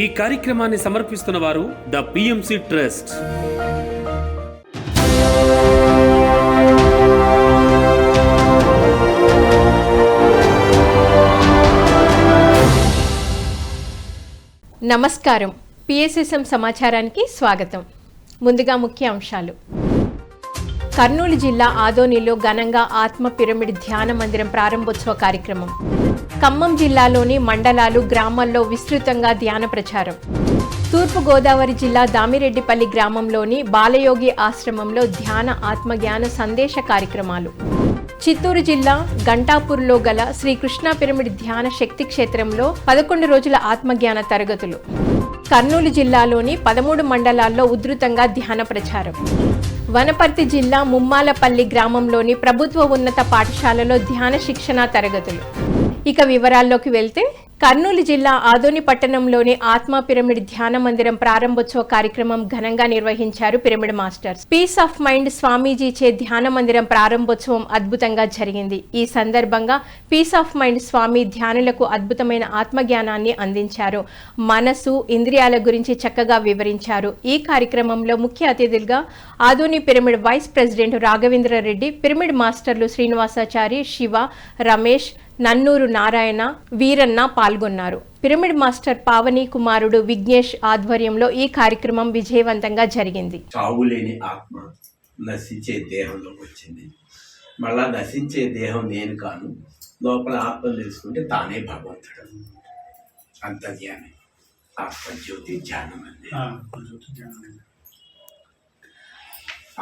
ఈ కార్యక్రమాన్ని సమర్పిస్తున్న వారు the P M C trust నమస్కారం. పిఎస్ఎస్ఎం సమాచారానికి స్వాగతం. ముందుగా ముఖ్య అంశాలు. కర్నూలు జిల్లా ఆదోనిలో ఘనంగా ఆత్మ పిరమిడ్ ధ్యాన మందిరం ప్రారంభోత్సవ కార్యక్రమం. ఖమ్మం జిల్లాలోని మండలాలు గ్రామాల్లో విస్తృతంగా ధ్యాన ప్రచారం. తూర్పు గోదావరి జిల్లా దామిరెడ్డిపల్లి గ్రామంలోని బాలయోగి ఆశ్రమంలో ధ్యాన ఆత్మజ్ఞాన సందేశ కార్యక్రమాలు. చిత్తూరు జిల్లా గంటాపూర్లో గల శ్రీకృష్ణ పిరమిడ్ ధ్యాన శక్తి క్షేత్రంలో పదకొండు రోజుల ఆత్మజ్ఞాన తరగతులు. కర్నూలు జిల్లాలోని పదమూడు మండలాల్లో ఉధృతంగా ధ్యాన ప్రచారం. వనపర్తి జిల్లా ముమ్మాలపల్లి గ్రామంలోని ప్రభుత్వ ఉన్నత పాఠశాలలో ధ్యాన శిక్షణ తరగతులు. ఇక వివరాల్లోకి వెళ్తే కర్నూలు జిల్లా ఆదోని పట్టణంలోని ఆత్మ పిరమిడ్ ధ్యాన మందిరం ప్రారంభోత్సవ కార్యక్రమం ఘనంగా నిర్వహించారు pyramid masters. Peace of mind స్వామీజీ చే ధ్యాన మందిరం ప్రారంభోత్సవం అద్భుతంగా జరిగింది. ఈ సందర్భంగా పీస్ ఆఫ్ మైండ్ స్వామి ధ్యానులకు అద్భుతమైన ఆత్మజ్ఞానాన్ని అందించారు. మనసు ఇంద్రియాల గురించి చక్కగా వివరించారు. ఈ కార్యక్రమంలో ముఖ్య అతిథులుగా Adoni pyramid vice president Raghavendra Reddy pyramid మాస్టర్లు శ్రీనివాసాచారి శివ రమేష్ నన్నూరు నారాయణ వీరన్న పాల్గొన్నారు. పిరమిడ్ మాస్టర్ పావని కుమారుడు విఘ్నేష్ ఆధ్వర్యంలో ఈ కార్యక్రమం విజయవంతంగా జరిగింది. చావులేని ఆత్మ నశించే దేహంలోకి వచ్చింది. మళ్ళా నశించే దేహం నేను కాను లోపల ఆత్మ తెలుసుకుంటే తానే భగవంతుడు. అంత ధ్యానం ఆత్మజ్యోతి ధ్యానం అండి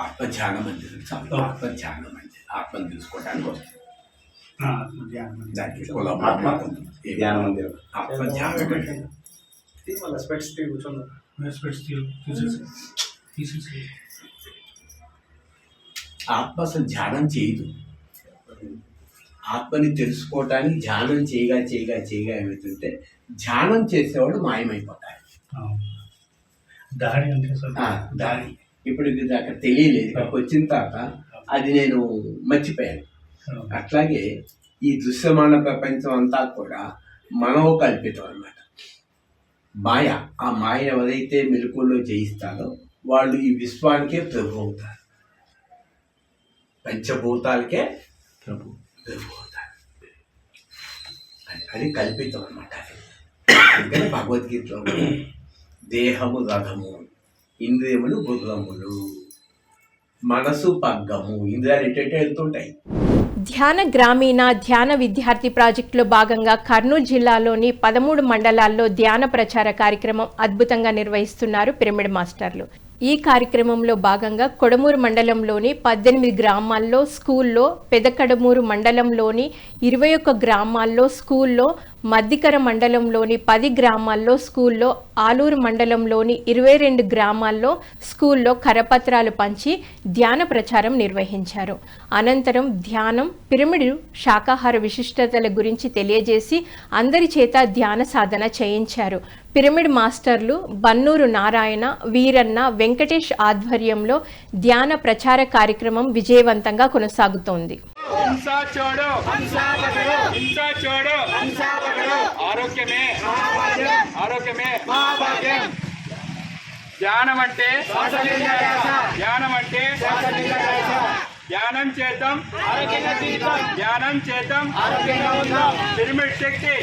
ఆత్మ ధ్యాన చాలు ఆత్మ ధ్యానం అండి ఆత్మను తెలుసుకోవడానికి వస్తుంది. ధ్యాన. మందిరం ఆత్మ స్పెట్స్ అసలు ధ్యానం చేయదు. ఆత్మని తెలుసుకోవటానికి ధ్యానం చేయగా చేయగా చేయగా ఏమవుతుంటే ధ్యానం చేసేవాడు మాయమైపోతాడు. దారి అంటే దారి. ఇప్పుడు ఇది అక్కడ తెలియలేదు. ఇక్కడికి వచ్చిన తర్వాత అది నేను మర్చిపోయాను. అట్లాగే ఈ దృశ్యమాన ప్రపంచం అంతా కూడా మనోకల్పితం అన్నమాట. మాయ ఆ మాయ ఎవరైతే మెలకువలో జయిస్తారో వాళ్ళు ఈ విశ్వానికే ప్రభు అవుతారు. పంచభూతాలకే ప్రభు. ప్రభు అవుతారు. అది- కల్పితం అన్నమాట అది. అందుకని భగవద్గీతలో దేహము రథము ఇంద్రియములు గుర్రములు మనసు పగ్గము ఇంద్రియాలు ఎట్టేటే వెళ్తుంటాయి. ధ్యాన గ్రామీణ ధ్యాన విద్యార్థి ప్రాజెక్టులో భాగంగా కర్నూలు జిల్లాలోని పదమూడు మండలాల్లో ధ్యాన ప్రచార కార్యక్రమం అద్భుతంగా నిర్వహిస్తున్నారు పిరమిడ్ మాస్టర్లు. ఈ కార్యక్రమంలో భాగంగా కొడమూరు మండలంలోని పద్దెనిమిది గ్రామాల్లో స్కూల్లో పెదకడమూరు మండలంలోని ఇరవై ఒక్క గ్రామాల్లో స్కూల్లో మద్దికర మండలంలోని పది గ్రామాల్లో స్కూల్లో ఆలూరు మండలంలోని ఇరవై రెండు గ్రామాల్లో స్కూల్లో కరపత్రాలు పంచి ధ్యాన ప్రచారం నిర్వహించారు. అనంతరం ధ్యానం పిరమిడ్ శాకాహార విశిష్టతల గురించి తెలియజేసి అందరి చేత ధ్యాన సాధన చేయించారు. పిరమిడ్ మాస్టర్లు బన్నూరు నారాయణ వీరన్న వెంకటేష్ ఆధ్వర్యంలో ధ్యాన ప్రచార కార్యక్రమం విజయవంతంగా కొనసాగుతోంది. హింసా చోడు. హింసా చోడు. ఆరోగ్యమే. ఆరోగ్యమే. ధ్యానం అంటే ధ్యానం అంటే ధ్యానం చేద్దాం. ధ్యానం చేద్దాం. పిరమిడ్ శక్తి.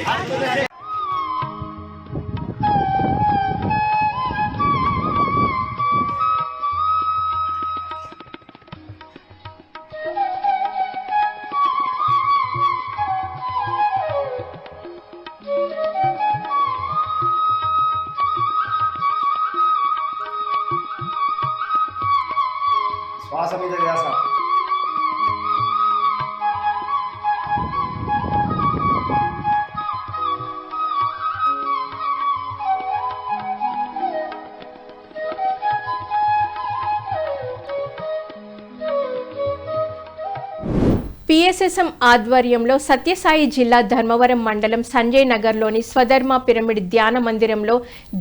పిఎస్ఎస్ఎం ఆధ్వర్యంలో సత్యసాయి జిల్లా ధర్మవరం మండలం సంజయ్ నగర్లోని స్వధర్మ పిరమిడ్ ధ్యాన మందిరంలో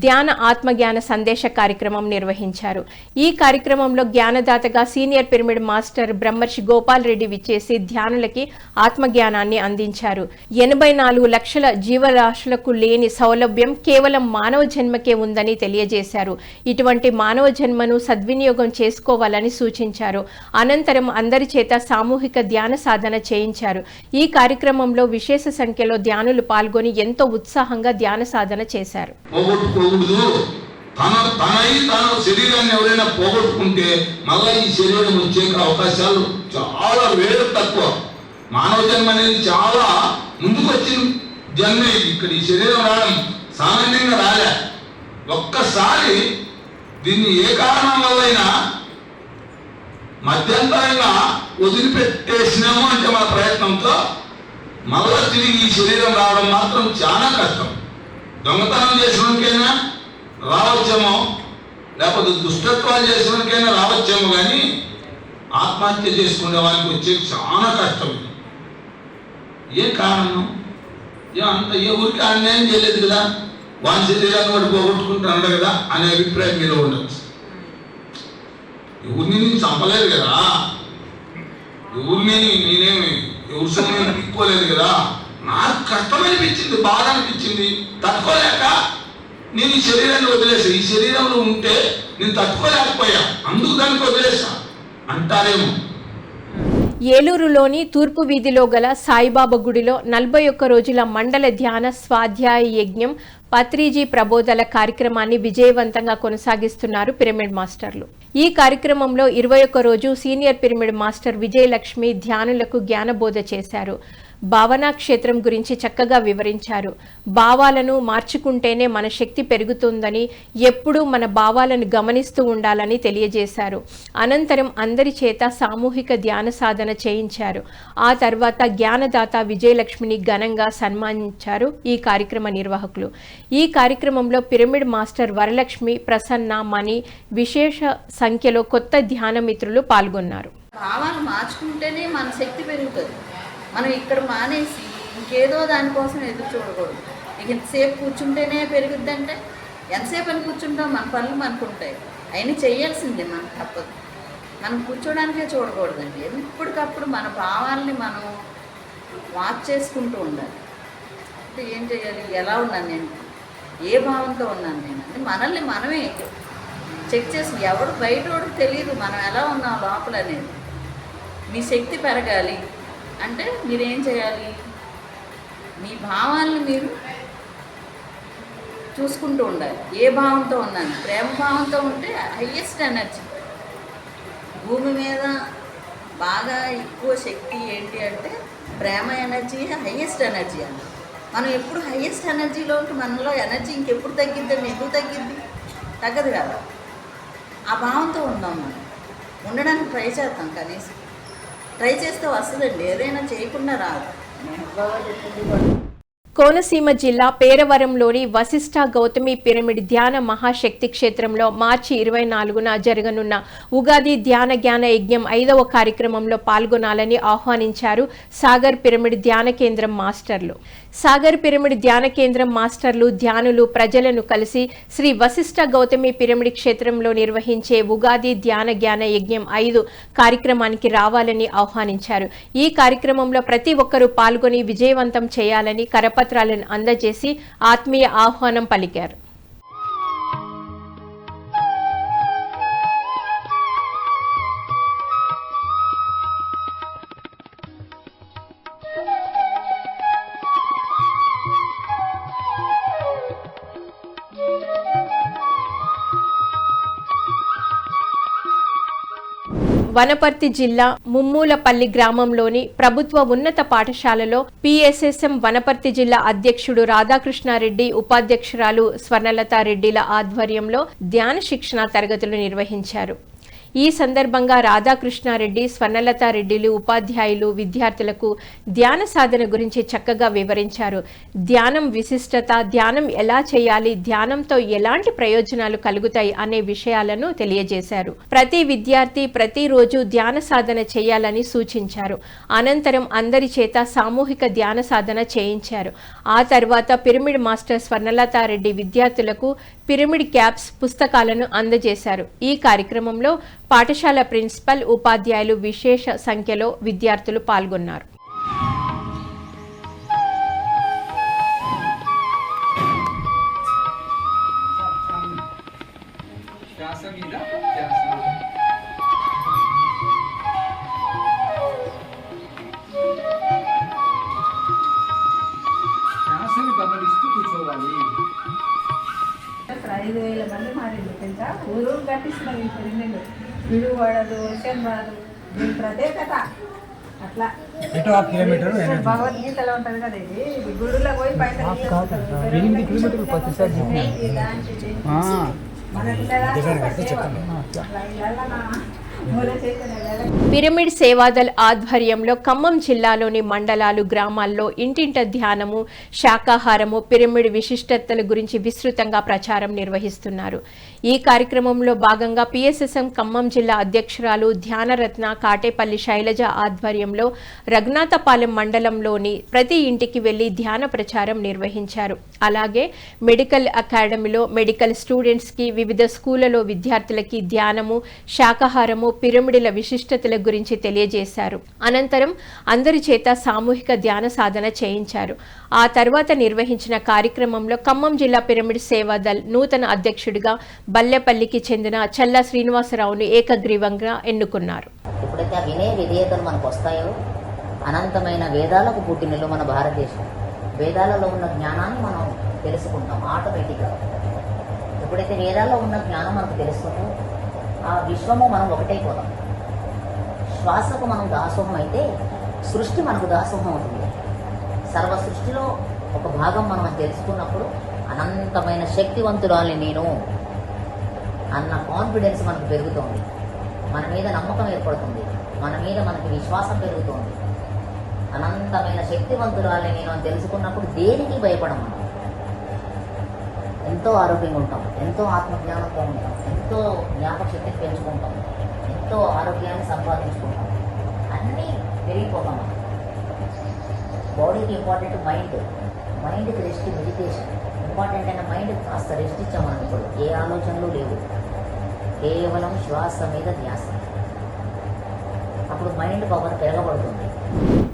ధ్యాన ఆత్మజ్ఞాన సందేశ కార్యక్రమం నిర్వహించారు. ఈ కార్యక్రమంలో జ్ఞానదాతగా సీనియర్ పిరమిడ్ మాస్టర్ బ్రహ్మర్షి గోపాల్ రెడ్డి విచ్చేసి ధ్యానులకి ఆత్మజ్ఞానాన్ని అందించారు. ఎనభై నాలుగు లక్షల జీవరాశులకు లేని సౌలభ్యం కేవలం మానవ జన్మకే ఉందని తెలియజేశారు. ఇటువంటి మానవ జన్మను సద్వినియోగం చేసుకోవాలని సూచించారు. అనంతరం అందరి చేత సామూహిక ధ్యాన సాధన చేయించారు. ఈ కార్యక్రమంలో విశేష సంఖ్యలో ధ్యానులు పాల్గొని ఎంతో ఉత్సాహంగా ధ్యాన సాధన చేశారు. తన తనై తాను శరీరాన్ని ఎవరైనా పోగొట్టుకుంటే మళ్ళీ ఈ శరీరం వచ్చే అవకాశాలు చాలా వేరు తక్కువ. మానవ జన్మ అనేది చాలా ముందుకు వచ్చిన జన్మ ఇక్కడ ఈ శరీరం రావడం సామాన్యంగా రాలే. ఒక్కసారి దీన్ని ఏ కారణం వల్లైనా మధ్యంతరంగా వదిలిపెట్టేసినాము అంటే మన ప్రయత్నంతో మళ్ళా తిరిగి ఈ శరీరం రావడం మాత్రం చాలా కష్టం. దొంగతనం చేసినకైనా రావచ్చేమో లేకపోతే దుష్టత్వాలు చేసినకైనా రావచ్చేమో కానీ ఆత్మహత్య చేసుకునే వాళ్ళకి వచ్చే చాలా కష్టం ఇది. ఏ కారణం? ఏ అంత ఏ ఊరికి అన్యాయం చేయలేదు కదా? వాని శరీరాన్ని వాడు పోగొట్టుకుంటున్నాడు కదా అనే అభిప్రాయం మీద ఉండొచ్చు. ఎవరిని నేను చంపలేదు కదా? ఎవరిని నేనేమి ఎవరి సొమ్ము తీసుకోలేదు కదా? నాకు కష్టం అనిపించింది బాధ అనిపించింది. తట్టుకోలేక నేను ఈ శరీరాన్ని వదిలేసా. ఈ శరీరంలో ఉంటే నేను తట్టుకోలేకపోయా. అందుకు దానికి వదిలేసా. అంటారేమో. ఏలూరులోని తూర్పు వీధిలో గల సాయిబాబా గుడిలో నలభై ఒక్క రోజుల మండల ధ్యాన స్వాధ్యాయ యజ్ఞం పత్రిజీ ప్రబోధల కార్యక్రమాన్ని విజయవంతంగా కొనసాగిస్తున్నారు పిరమిడ్ మాస్టర్లు. ఈ కార్యక్రమంలో ఇరవై ఒక్క రోజు సీనియర్ పిరమిడ్ మాస్టర్ విజయలక్ష్మి ధ్యానులకు జ్ఞానబోధ చేశారు. భావనా క్షేత్రం గురించి చక్కగా వివరించారు. భావాలను మార్చుకుంటేనే మన శక్తి పెరుగుతుందని ఎప్పుడూ మన భావాలను గమనిస్తూ ఉండాలని తెలియజేశారు. అనంతరం అందరి చేత సామూహిక ధ్యాన సాధన చేయించారు. ఆ తర్వాత జ్ఞానదాత విజయలక్ష్మిని ఘనంగా సన్మానించారు ఈ కార్యక్రమ నిర్వాహకులు. ఈ కార్యక్రమంలో పిరమిడ్ మాస్టర్ వరలక్ష్మి ప్రసన్న మణి విశేష సంఖ్యలో కొత్త ధ్యాన మిత్రులు పాల్గొన్నారు. భావాలు మార్చుకుంటేనే మన శక్తి పెరుగుతుంది. మనం ఇక్కడ మానేసి ఇంకేదో దానికోసం ఎదురు చూడకూడదు. ఇక ఎంతసేపు కూర్చుంటేనే పెరుగుద్దంటే? ఎంతసేపు అని కూర్చుంటాం? మన పనులు మనకు ఉంటాయి అయినా చేయాల్సిందే మనకు తప్పదు. మనం కూర్చోడానికే చూడకూడదండి. ఎప్పటికప్పుడు మన భావాల్ని మనం వాచ్ చేసుకుంటూ ఉండాలి. అంటే ఏం చేయాలి? ఎలా ఉన్నాను నేను? ఏ భావంతో ఉన్నాను నేను? అంటే మనల్ని మనమే చెక్ చేసి ఎవడు బయట వాడికి తెలియదు మనం ఎలా ఉన్నాం లోపల అనేది మీ శక్తి పెరగాలి. అంటే మీరేం చేయాలి? మీ భావాలను మీరు చూసుకుంటూ ఉండాలి. ఏ భావంతో ఉన్నాను? ప్రేమ భావంతో ఉంటే హయ్యెస్ట్ ఎనర్జీ భూమి మీద బాగా ఎక్కువ శక్తి ఏంటి అంటే ప్రేమ ఎనర్జీ హయ్యెస్ట్ ఎనర్జీ అండి. మనం ఎప్పుడు హయ్యెస్ట్ ఎనర్జీలో ఉంటే మనలో ఎనర్జీ ఇంకెప్పుడు తగ్గిద్దాం? ఎందుకు తగ్గిద్ది? తగ్గదు కదా. ఆ భావంతో ఉందాం మనం. ఉండడానికి ట్రై చేద్దాం కనీసం. ట్రై చేస్తే వస్తుందండి ఏదైనా చేయకుండా రాదు. బాగా చెప్పింది కోనసీమ జిల్లా పేరవరంలోని వశిష్ఠ గౌతమి పిరమిడ్ ధ్యాన మహాశక్తి క్షేత్రంలో మార్చి ఇరవై నాలుగున జరగనున్న ఉగాది ధ్యాన జ్ఞాన యజ్ఞం ఐదవ కార్యక్రమంలో పాల్గొనాలని ఆహ్వానించారు సాగర్ పిరమిడ్ ధ్యాన కేంద్రం మాస్టర్లు. సాగర్ పిరమిడ్ ధ్యాన కేంద్రం మాస్టర్లు ధ్యానులు ప్రజలను కలిసి శ్రీ వశిష్ఠ గౌతమి పిరమిడ్ క్షేత్రంలో నిర్వహించే ఉగాది ధ్యాన జ్ఞాన యజ్ఞం ఐదు కార్యక్రమానికి రావాలని ఆహ్వానించారు. ఈ కార్యక్రమంలో ప్రతి ఒక్కరూ పాల్గొని విజయవంతం చేయాలని పత్రాలను అందజేసి ఆత్మీయ ఆహ్వానం పలికారు. వనపర్తి జిల్లా ముమ్మూలపల్లి గ్రామంలోని ప్రభుత్వ ఉన్నత పాఠశాలలో పిఎస్ఎస్ఎం వనపర్తి జిల్లా అధ్యక్షుడు రాధాకృష్ణారెడ్డి ఉపాధ్యక్షురాలు స్వర్ణలతారెడ్డిల ఆధ్వర్యంలో ధ్యాన శిక్షణ తరగతులు నిర్వహించారు. ఈ సందర్భంగా రాధాకృష్ణారెడ్డి స్వర్ణలతారెడ్డిలు ఉపాధ్యాయులు విద్యార్థులకు ధ్యాన సాధన గురించి చక్కగా వివరించారు. ధ్యానం విశిష్టత ధ్యానం ఎలా చేయాలి ధ్యానంతో ఎలాంటి ప్రయోజనాలు కలుగుతాయి అనే విషయాలను తెలియజేశారు. ప్రతి విద్యార్థి ప్రతిరోజు ధ్యాన సాధన చేయాలని సూచించారు. అనంతరం అందరి చేత సామూహిక ధ్యాన సాధన చేయించారు. ఆ తర్వాత పిరమిడ్ మాస్టర్ స్వర్ణలతారెడ్డి విద్యార్థులకు పిరమిడ్ క్యాప్స్ పుస్తకాలను అందజేశారు. ఈ కార్యక్రమంలో పాఠశాల ప్రిన్సిపల్ ఉపాధ్యాయులు విశేష సంఖ్యలో విద్యార్థులు పాల్గొన్నారు. ప్రత్యేకత. అట్లా. భగవద్గీతలో ఉంటది కదా ఇది. ఇది గుడిలో పోయి పైన ఎనిమిది కిలోమీటర్లు ప్రతిసారి మన పిల్లల అట్లా ఇళ్ళల్లో మూల చైతన్య పిరమిడ్ సేవాదల్ ఆధ్వర్యంలో ఖమ్మం జిల్లాలోని మండలాలు గ్రామాల్లో ఇంటింట ధ్యానము శాకాహారము పిరమిడ్ విశిష్టతల గురించి విస్తృతంగా ప్రచారం నిర్వహిస్తున్నారు. ఈ కార్యక్రమంలో భాగంగా పిఎస్ఎస్ఎం ఖమ్మం జిల్లా అధ్యక్షురాలు ధ్యానరత్న కాటేపల్లి శైలజ ఆధ్వర్యంలో రఘునాథపాలెం మండలంలోని ప్రతి ఇంటికి వెళ్ళి ధ్యాన ప్రచారం నిర్వహించారు. అలాగే మెడికల్ అకాడమీలో మెడికల్ స్టూడెంట్స్కి వివిధ స్కూళ్ళలో విద్యార్థులకి ధ్యానము శాకాహారము పిరమిడుల విశిష్టతల గురించి తెలియజేశారు. అనంతరం అందరి చేత సామూహిక ధ్యాన సాధన చేయించారు. ఆ తర్వాత నిర్వహించిన కార్యక్రమంలో ఖమ్మం జిల్లా పిరమిడ్ సేవాదల్ నూతన అధ్యక్షుడిగా బల్లెపల్లికి చెందిన చల్ల శ్రీనివాసరావును ఏకగ్రీవంగా ఎన్నుకున్నారు. ఎప్పుడైతే వినే విధేయతలు మనకు వస్తాయో? అనంతమైన వేదాలకు పుట్టినలు మన భారతదేశం. వేదాలలో ఉన్న జ్ఞానాన్ని మనం తెలుసుకుంటాం ఆటోమేటిక్గా. ఎప్పుడైతే వేదాల్లో ఉన్న జ్ఞానం మనకు తెలుస్తుందో. ఆ విశ్వము మనం ఒకటైపోతాం. శ్వాసకు మనం దాసోహం అయితే సృష్టి మనకు దాసోహం అవుతుంది సర్వ సృష్టిలో ఒక భాగం మనం తెలుసుకున్నప్పుడు అనంతమైన శక్తివంతురాలి నేను. అన్న కాన్ఫిడెన్స్ మనకు పెరుగుతోంది. మన మీద నమ్మకం ఏర్పడుతుంది. మన మీద మనకి విశ్వాసం పెరుగుతోంది. అనంతమైన శక్తివంతురాలని నేను అని తెలుసుకున్నప్పుడు దేనికి భయపడం మనం ఎంతో ఆరోగ్యంగా ఉంటాం. ఎంతో ఆత్మజ్ఞానంతో ఉంటాం. ఎంతో జ్ఞాపక శక్తిని పెంచుకుంటాం. ఎంతో ఆరోగ్యాన్ని సంపాదించుకుంటాం. అన్నీ పెరిగిపోతాం. బాడీకి ఇంపార్టెంట్ మైండ్ మైండ్కి రెస్ట్ మెడిటేషన్ ఇంపార్టెంట్ అయిన మైండ్ కాస్త రెస్ట్ ఇచ్చాం మనం ఇప్పుడు ఏ ఆలోచనలు లేవు. కేవలం శ్వాస మీద ధ్యాస. అప్పుడు మైండ్ పవర్ పెరగబడుతుంది.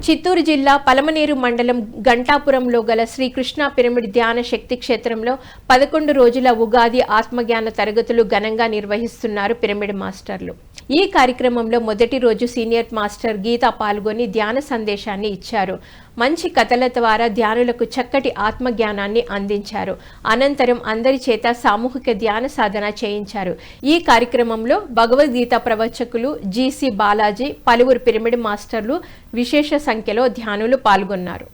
చిత్తూరు జిల్లా పలమనేరు మండలం గంటాపురంలో గల శ్రీకృష్ణ పిరమిడ్ ధ్యాన శక్తి క్షేత్రంలో పదకొండు రోజుల ఉగాది ఆత్మజ్ఞాన తరగతులు ఘనంగా నిర్వహిస్తున్నారు పిరమిడ్ మాస్టర్లు. ఈ కార్యక్రమంలో మొదటి రోజు సీనియర్ మాస్టర్ గీత పాల్గొని ధ్యాన సందేశాన్ని ఇచ్చారు. మంచి కథల ద్వారా ధ్యానులకు చక్కటి ఆత్మజ్ఞానాన్ని అందించారు. అనంతరం అందరి చేత సామూహిక ధ్యాన సాధన చేయించారు. ఈ కార్యక్రమంలో భగవద్గీత ప్రవచకులు జీసీ బాలాజీ పలువురు పిరమిడ్ మాస్టర్లు విశేష సంఖ్యలో ధ్యానులు పాల్గొన్నారు.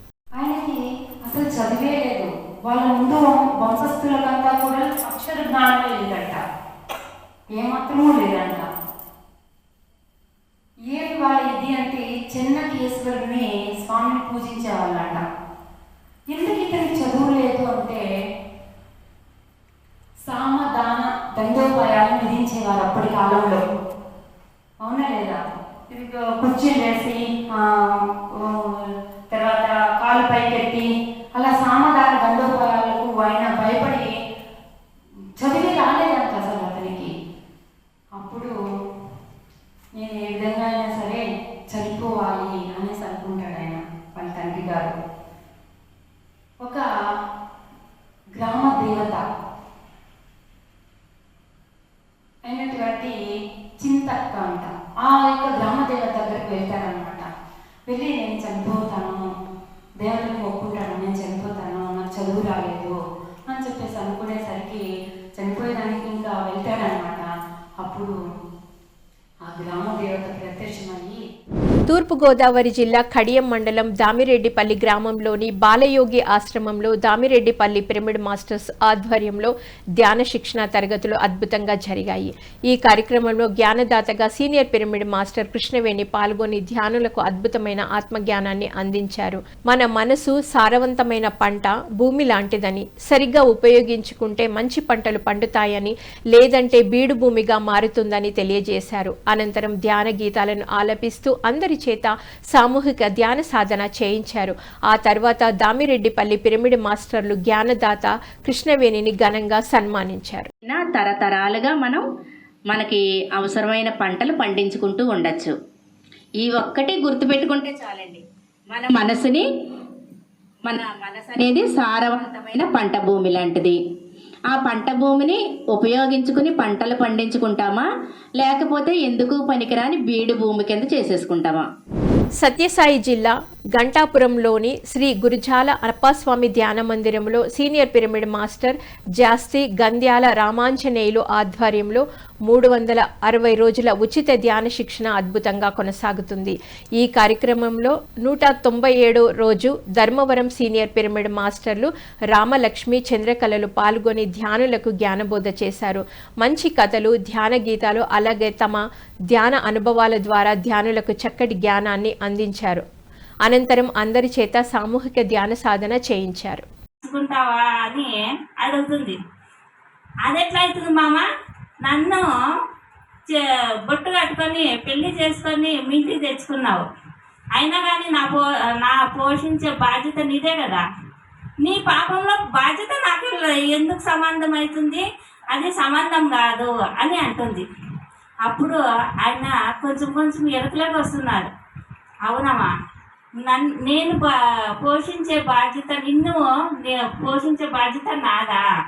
వాళ్ళ ముందు కూడా అక్షర జ్ఞానమే లేదంట. ఏమాత్రమూ లేదంట. గోదావరి జిల్లా కడియం మండలం దామిరెడ్డిపల్లి గ్రామంలోని బాలయోగి ఆశ్రమంలో దామిరెడ్డిపల్లి పిరమిడ్ మాస్టర్స్ ఆధ్వర్యంలో ధ్యాన శిక్షణ తరగతులు అద్భుతంగా జరిగాయి. ఈ కార్యక్రమంలో జ్ఞానదాతగా సీనియర్ పిరమిడ్ మాస్టర్ కృష్ణవేణి పాల్గొని ధ్యానులకు అద్భుతమైన ఆత్మజ్ఞానాన్ని అందించారు. మన మనసు సారవంతమైన పంట భూమి లాంటిదని సరిగ్గా ఉపయోగించుకుంటే మంచి పంటలు పండుతాయని లేదంటే బీడు భూమిగా మారుతుందని తెలియజేశారు. అనంతరం ధ్యాన గీతాలను ఆలపిస్తూ అందరి చేత సామూహిక ధ్యాన సాధన చేయించారు. ఆ తర్వాత దామిరెడ్డిపల్లి పిరమిడ్ మాస్టర్లు జ్ఞానదాత కృష్ణవేణిని ఘనంగా సన్మానించారు. తరతరాలుగా మనం మనకి అవసరమైన పంటలు పండించుకుంటూ ఉండొచ్చు. ఈ ఒక్కటి గుర్తుపెట్టుకుంటే చాలండి. మన మనసుని మన మనసు అనేది సారవంతమైన పంట భూమి లాంటిది. ఆ పంట భూమిని ఉపయోగించుకుని పంటలు పండించుకుంటామా? లేకపోతే ఎందుకు పనికిరాని బీడు భూమి కింద చేసేసుకుంటామా? సత్యసాయి జిల్లా గంటాపురంలోని శ్రీ గురుజాల అప్పస్వామి ధ్యాన మందిరంలో senior pyramid master Jasti Gandhyala Ramanjaneyulu ఆధ్వర్యంలో మూడు వందల అరవై రోజుల ఉచిత ధ్యాన శిక్షణ అద్భుతంగా కొనసాగుతుంది. ఈ కార్యక్రమంలో నూట తొంభై ఏడో రోజు ధర్మవరం సీనియర్ పిరమిడ్ మాస్టర్లు రామలక్ష్మి చంద్రకళలు పాల్గొని ధ్యానులకు జ్ఞానబోధ చేశారు. మంచి కథలు ధ్యాన గీతాలు అలాగే తమ ధ్యాన అనుభవాల ద్వారా ధ్యానులకు చక్కటి జ్ఞానాన్ని అందించారు. అనంతరం అందరి చేత సామూహిక ధ్యాన సాధన చేయించారు. అని అడుగుతుంది. అది ఎట్లా అవుతుంది మామ? నన్ను చే- బొట్టు కట్టుకొని పెళ్ళి చేసుకొని మీ ఇంటికి తెచ్చుకున్నావు. అయినా కానీ నా పో నా పోషించే బాధ్యత నీదే కదా. నీ పాపంలో బాధ్యత నాకు ఎందుకు సంబంధం అవుతుంది? అది సంబంధం కాదు అని అంటుంది. అప్పుడు ఆయన కొంచెం కొంచెం ఎరుకలోకి వస్తున్నాడు. అవునమ్మా నన్ నేను పోషించే బాధ్యత నిన్ను నే- పోషించే బాధ్యత నాదా?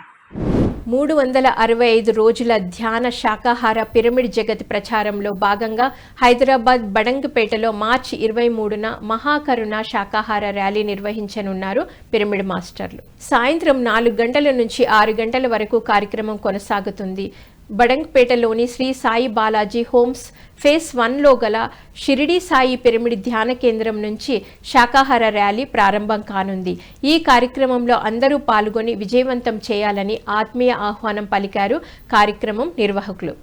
మూడు వందల అరవై ఐదు రోజుల ధ్యాన శాకాహార పిరమిడ్ జగత్ ప్రచారంలో భాగంగా హైదరాబాద్ బడంగపేటలో మార్చి ఇరవై మూడున మహాకరుణ శాకాహార ర్యాలీ నిర్వహించనున్నారు పిరమిడ్ మాస్టర్లు. సాయంత్రం నాలుగు గంటల నుంచి ఆరు గంటల వరకు కార్యక్రమం కొనసాగుతుంది. బడంగ్పేటలోని శ్రీ సాయి బాలాజీ హోమ్స్ ఫేస్ వన్లో గల షిరిడి సాయి పిరమిడ్ ధ్యాన కేంద్రం నుంచి శాకాహార ర్యాలీ ప్రారంభం కానుంది. ఈ కార్యక్రమంలో అందరూ పాల్గొని విజయవంతం చేయాలని ఆత్మీయ ఆహ్వానం పలికారు కార్యక్రమం నిర్వాహకులు.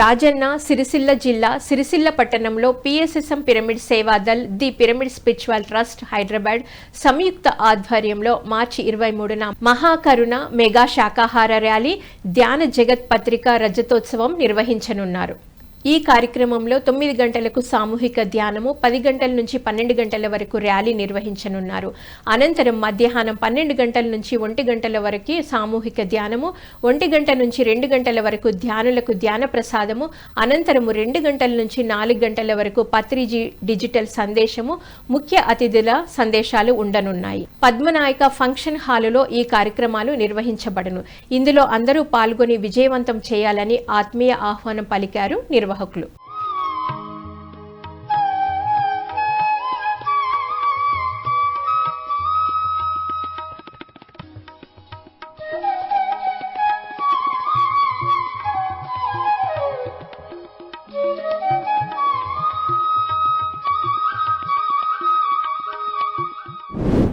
రాజన్న సిరిసిల్ల జిల్లా సిరిసిల్ల పట్టణంలో P S S M pyramid Sevadal the pyramid spiritual trust Hyderabad సంయుక్త ఆధ్వర్యంలో మార్చి ఇరవై మూడున మహాకరుణ మెగా శాకాహార ర్యాలీ ధ్యాన జగత్ పత్రిక రజతోత్సవం నిర్వహించనున్నారు. ఈ కార్యక్రమంలో తొమ్మిది గంటలకు సామూహిక ధ్యానము పది గంటల నుంచి పన్నెండు గంటల వరకు ర్యాలీ నిర్వహించనున్నారు. అనంతరం మధ్యాహ్నం పన్నెండు గంటల నుంచి ఒంటి గంటల వరకు సామూహిక ధ్యానము ఒంటి గంట నుంచి రెండు గంటల వరకు ధ్యానులకు ధ్యాన ప్రసాదము అనంతరము రెండు గంటల నుంచి నాలుగు గంటల వరకు పత్రిజీ డిజిటల్ సందేశము ముఖ్య అతిథుల సందేశాలు ఉండనున్నాయి. పద్మనాయక ఫంక్షన్ హాలులో ఈ కార్యక్రమాలు నిర్వహించబడను. ఇందులో అందరూ పాల్గొని విజయవంతం చేయాలని ఆత్మీయ ఆహ్వానం పలికారు నిర్వాహకులు.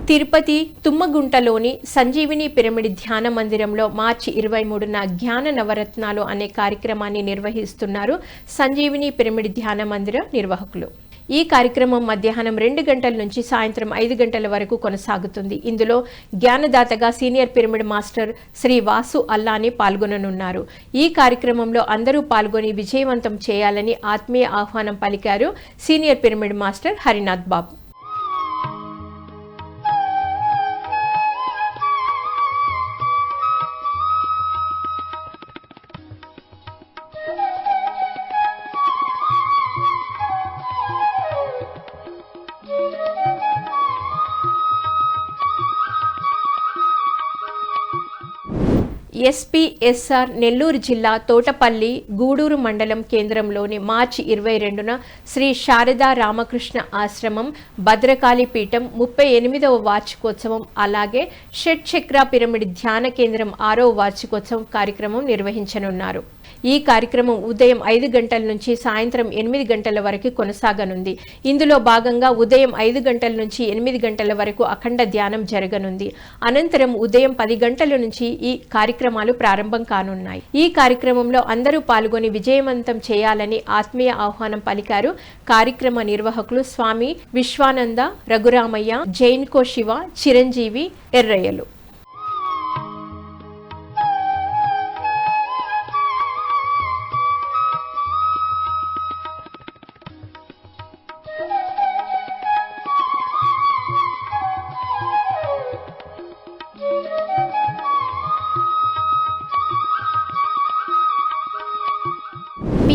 తిరుపతి తుమ్మగుంటలోని సంజీవిని పిరమిడ్ ధ్యాన మందిరంలో మార్చి ఇరవై మూడున జ్ఞాన నవరత్నాలు అనే కార్యక్రమాన్ని నిర్వహిస్తున్నారు సంజీవిని పిరమిడ్ ధ్యాన మందిర నిర్వాహకులు. ఈ కార్యక్రమం మధ్యాహ్నం రెండు గంటల నుంచి సాయంత్రం ఐదు గంటల వరకు కొనసాగుతుంది. ఇందులో జ్ఞానదాతగా senior pyramid master Sri Vasu Allani పాల్గొననున్నారు. ఈ కార్యక్రమంలో అందరూ పాల్గొని విజయవంతం చేయాలని ఆత్మీయ ఆహ్వానం పలికారు senior pyramid master Harinath Babu. S P S R Nellore జిల్లా తోటపల్లి గూడూరు మండలం కేంద్రంలోని మార్చి ఇరవై రెండున శ్రీ శారదా రామకృష్ణ ఆశ్రమం భద్రకాళి పీఠం ముప్పై ఎనిమిదవ వార్షికోత్సవం అలాగే షట్ చక్ర పిరమిడ్ ధ్యాన కేంద్రం ఆరో వార్షికోత్సవం కార్యక్రమం నిర్వహించనున్నారు. ఈ కార్యక్రమం ఉదయం ఐదు గంటల నుంచి సాయంత్రం ఎనిమిది గంటల వరకు కొనసాగనుంది. ఇందులో భాగంగా ఉదయం ఐదు గంటల నుంచి ఎనిమిది గంటల వరకు అఖండ ధ్యానం జరగనుంది. అనంతరం ఉదయం పది గంటల నుంచి ఈ కార్యక్రమాలు ప్రారంభం కానున్నాయి. ఈ కార్యక్రమంలో అందరూ పాల్గొని విజయవంతం చేయాలని ఆత్మీయ ఆహ్వానం పలికారు కార్యక్రమ నిర్వాహకులు స్వామి విశ్వానంద రఘురామయ్య జైన్కో శివ చిరంజీవి ఎర్రయ్యలు.